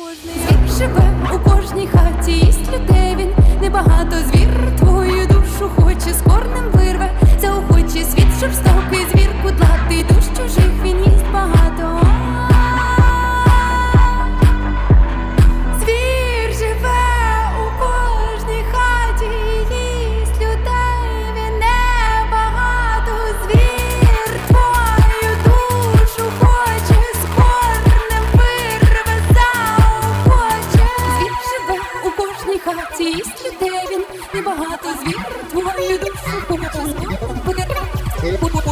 Звір живе у кожній хаті, їсть людей він небагато звір твою душу хоче, з корнем вирве, заохоче світ жорстокий звір кудлатий душ чужих він їсть. Цість де він, небагато звір, твою душу, багато знову буде рак.